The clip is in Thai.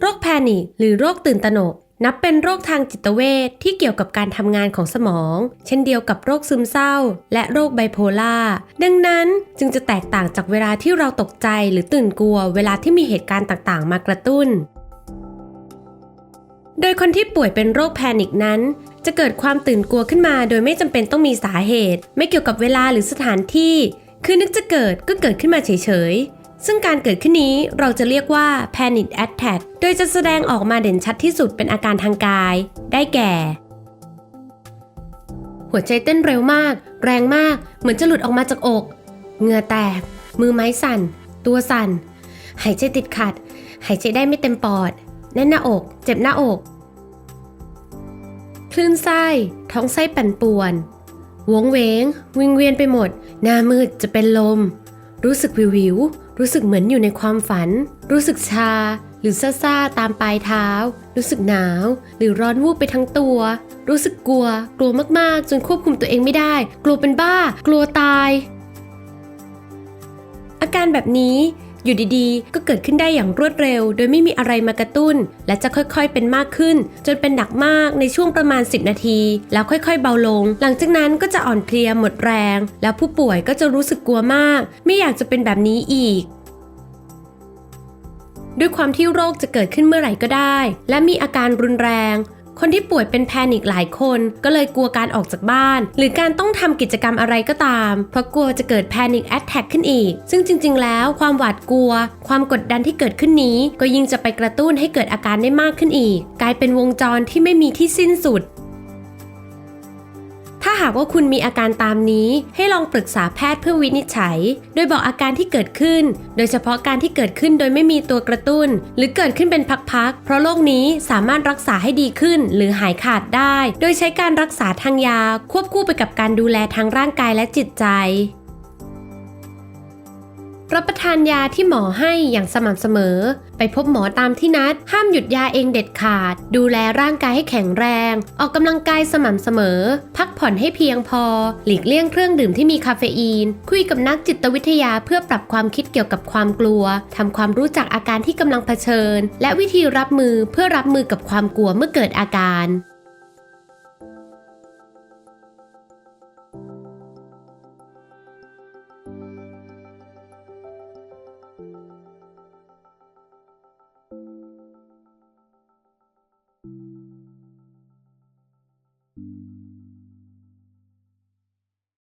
โรคแพนิคหรือโรคตื่นตระหนก นับเป็นโรคทางจิตเวชที่เกี่ยวกับการทำงานของสมอง เช่นเดียวกับโรคซึมเศร้า และโรคไบโพล่าดังนั้นจึงจะแตกต่างจากเวลาที่เราตกใจหรือตื่นกลัว เวลาที่มีเหตุการณ์ต่างๆ มากระตุ้น โดยคนที่ป่วยเป็นโรคแพนิคนั้น จะเกิดความตื่นกลัวขึ้นมา โดยไม่จำเป็นต้องมีสาเหตุ ไม่เกี่ยวกับเวลาหรือสถานที่ คือนึกจะเกิดก็เกิดขึ้นมาเฉยๆ ซึ่งการเกิดขึ้นนี้เราจะเรียกว่า panic attack โดยจะแสดงออกมาเด่นชัดที่สุดเป็นอาการทางกาย ได้แก่ หัวใจเต้นเร็วมาก แรงมาก เหมือนจะหลุดออกมาจากอก เหงื่อแตก มือไม้สั่น ตัวสั่น หายใจติดขัด หายใจได้ไม่เต็มปอด แน่นหน้าอก เจ็บหน้าอก คลื่นไส้ ท้องไส้ปั่นป่วน วงเวง วิงเวียนไปหมด หน้ามืดจะเป็นลม รู้สึกวิววิว รู้สึกเหมือนอยู่ในความฝัน รู้สึกชา หรือซ่าๆตามปลายเท้า รู้สึกหนาว หรือร้อนวูบไปทั้งตัว รู้สึกกลัว กลัวมากๆ จนควบคุมตัวเองไม่ได้ กลัวเป็นบ้า กลัวตาย อาการแบบนี้ อยู่ดีๆ ก็เกิดขึ้นได้อย่างรวดเร็ว โดยไม่มีอะไรมากระตุ้น และจะค่อยๆเป็นมากขึ้น จนเป็นหนักมากในช่วงประมาณ 10 นาที แล้วค่อยๆ เบาลง หลังจากนั้นก็จะอ่อนเพลียหมดแรง แล้วผู้ป่วยก็จะรู้สึกกลัวมาก ไม่อยากจะเป็นแบบนี้อีกด้วยความที่โรคจะเกิดขึ้นเมื่อไหร่ก็ได้ และมีอาการรุนแรง คนที่ป่วยเป็นแพนิคหลายคนก็เลยกลัวการออกจากบ้าน หรือการต้องทำกิจกรรมอะไรก็ตาม เพราะกลัวจะเกิดแพนิคแอตแทกขึ้นอีก ซึ่งจริง ๆ แล้วความหวาดกลัว ความกดดันที่เกิดขึ้นนี้ ก็ยิ่งจะไปกระตุ้นให้เกิดอาการได้มากขึ้นอีก กลายเป็นวงจรที่ไม่มีที่สิ้นสุด หากว่าคุณมีอาการตามนี้ ให้ลองปรึกษาแพทย์เพื่อวินิจฉัย โดยบอกอาการที่เกิดขึ้น โดยเฉพาะการที่เกิดขึ้นโดยไม่มีตัวกระตุ้น หรือเกิดขึ้นเป็นพักๆ เพราะโรคนี้สามารถรักษาให้ดีขึ้น หรือหายขาดได้ โดยใช้การรักษาทางยาควบคู่ไปกับการดูแลทางร่างกายและจิตใจ รับประทานยาที่หมอให้อย่างสม่ำเสมอ ไปพบหมอตามที่นัด ห้ามหยุดยาเองเด็ดขาด ดูแลร่างกายให้แข็งแรง ออกกำลังกายสม่ำเสมอ พักผ่อนให้เพียงพอ หลีกเลี่ยงเครื่องดื่มที่มีคาเฟอีน คุยกับนักจิตวิทยาเพื่อปรับความคิดเกี่ยวกับความกลัวทำความรู้จักอาการที่กำลังเผชิญ และวิธีรับมือเพื่อรับมือกับความกลัวเมื่อเกิดอาการ